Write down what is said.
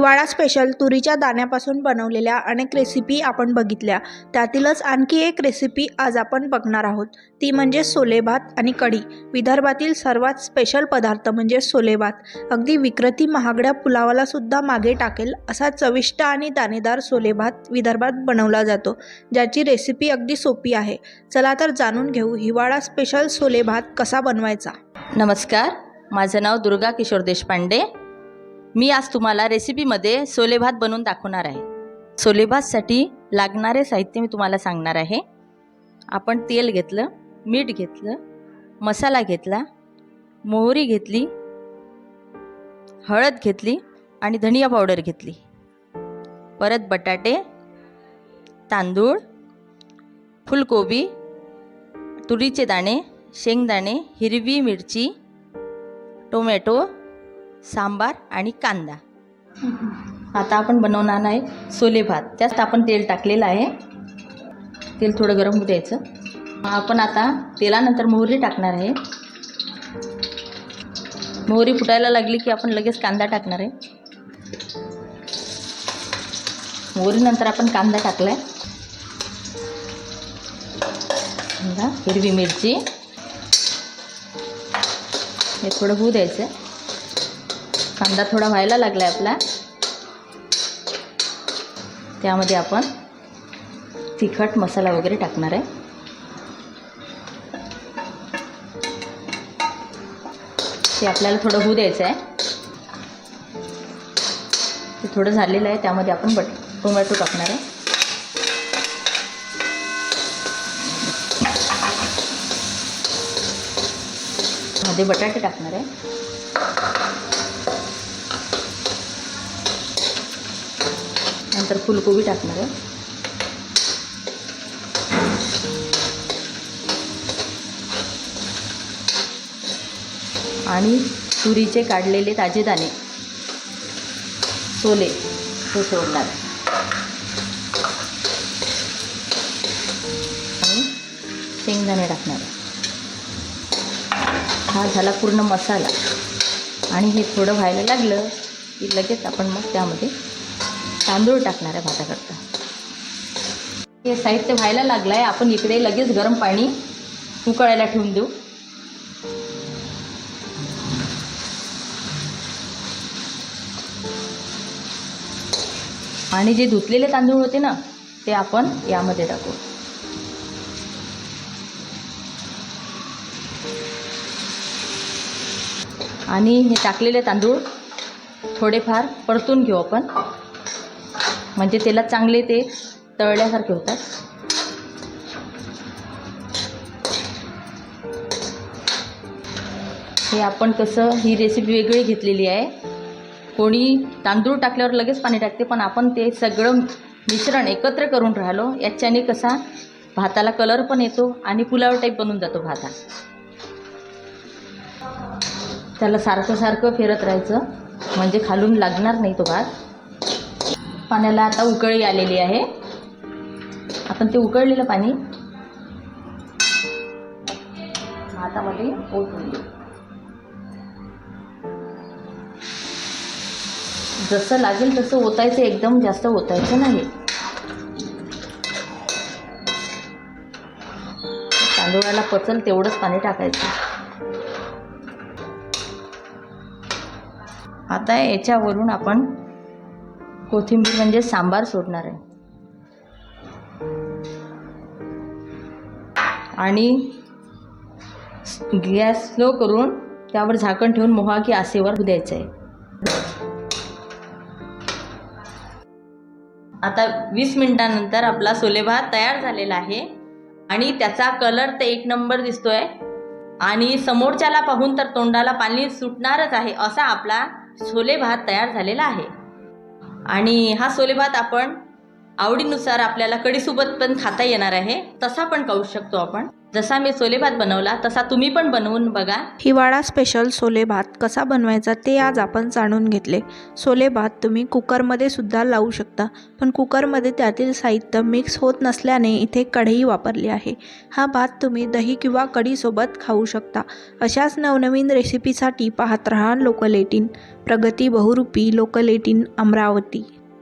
हिवाळा स्पेशल तुरीच्या दाण्यापासून बनवलेल्या अनेक रेसिपी आपण बघितल्या. त्यातीलच आणखी एक रेसिपी आज आपण बघणार आहोत. ती म्हणजे सोले भात आणि कढी. विदर्भातील सर्वात स्पेशल पदार्थ म्हणजे सोले भात. अगदी विक्रती महागड्या पुलावाला सुद्धा मागे टाकेल असा चविष्ट आणि दाणेदार सोले भात विदर्भात बनवला जातो. ज्याची रेसिपी अगदी सोपी आहे. चला तर जाणून घेऊ हिवाळा स्पेशल सोले भात कसा बनवायचा. नमस्कार. माझं नाव दुर्गा किशोर देशपांडे. मी आज तुम्हाला रेसिपीमध्ये सोले भात बनवून दाखवणार आहे. सोले भातसाठी लागणारे साहित्य मी तुम्हाला सांगणार आहे. आपण तेल घेतलं मीठ घेतलं मसाला घेतला मोहरी घेतली हळद घेतली आणि धनिया पावडर घेतली. परत बटाटे तांदूळ फुलकोबी तुरीचे दाणे शेंगदाणे हिरवी मिरची टोमॅटो सांबार आणि कांदा. आता आपण बनवणार आहे सोले भात. त्यात आपण तेल टाकलेलं आहे. तेल थोडं गरम होऊ द्यायचं. आपण आता तेलानंतर मोहरी टाकणार आहे. मोहरी फुटायला लागली की आपण लगेच कांदा टाकणार आहे. मोहरीनंतर आपण कांदा टाकला आहे हिरवी मिरची. हे थोडं होऊ द्यायचं. कांदा थोडा व्हायला लागला आहे आपला. त्यामध्ये आपण तिखट मसाला वगैरे टाकणार आहे. ते आपल्याला थोडं होऊ द्यायचं आहे. ते थोडं झालेलं आहे त्यामध्ये आपण बट टोमॅटो टाकणार आहे. मध्ये बटाटे टाकणार आहे. नंतर फुलकोबी टाकणार आहे. आणि तुरीचे काढलेले ताजे दाणे. सोले. तो सोडणार आणि शेंगदाणे टाकणार हा झाला पूर्ण मसाला. आणि हे थोडं व्हायला लागलं की लगेच आपण मग त्यामध्ये तांदूळ टाकणार आहे भाताकरता हे साहित्य व्हायला लागलं आहे आपण इकडे लगेच गरम पाणी उकळायला ठेवून देऊ. आणि जे धुतलेले तांदूळ होते ना ते आपण यामध्ये टाकू. आणि हे टाकलेले तांदूळ थोडेफार परतून घेऊ आपण. म्हणजे तेलात चांगले ते तळल्यासारखे होतात. हे आपण कसं ही रेसिपी वेगळी घेतलेली आहे. कोणी तांदूळ टाकल्यावर लगेच पाणी टाकते पण आपण ते सगळं मिश्रण एकत्र करून राहिलो याच्याने कसा भाताला कलर पण येतो आणि पुलाव टाईप बनून जातो भात हा. त्याला सारखं सारखं फिरत राहायचं म्हणजे खालून लागणार नाही तो भात. पाण्याला आता उकळी आलेली आहे. आपण ते उकळलेलं पाणी भातामध्ये ओतून देऊ. जसं लागेल तसं ओतायचं एकदम जास्त ओतायचं नाही. तांदूळाला पचल तेवढंच पाणी टाकायचं. आता याच्यावरून आपण कोथिंबीर म्हणजे सांबार सोडणार आहे. आणि गॅस स्लो करून त्यावर झाकण ठेवून मोहा की आसेवर द्यायचं आहे. आता वीस मिनिटानंतर आपला सोले भात तयार झालेला आहे. आणि त्याचा कलर तर एक नंबर दिसतोय. आणि समोरच्याला पाहून तर तोंडाला पाणी सुटणारच आहे असा आपला सोले भात तयार झालेला आहे. आणि हा सोले भात आपण आवडीनुसार आपल्याला कढीसोबत पण खाता येणार आहे. तसा पण खाऊ शकतो आपण. जसा मी सोले भात बनवला तसा तुम्ही पण बनवून बघा. हिवाळा स्पेशल सोले भात कसा बनवायचा ते आज आपण जाणून घेतले. सोले भात तुम्ही कुकरमध्ये सुद्धा लावू शकता पण कुकरमध्ये त्यातील साहित्य मिक्स होत नसल्याने इथे कढई वापरली आहे. हा भात तुम्ही दही किंवा कढीसोबत खाऊ शकता. अशाच नवनवीन रेसिपीसाठी पाहत रहा लोकल एटीन प्रगती बहुरूपी लोकल एटीन अमरावती.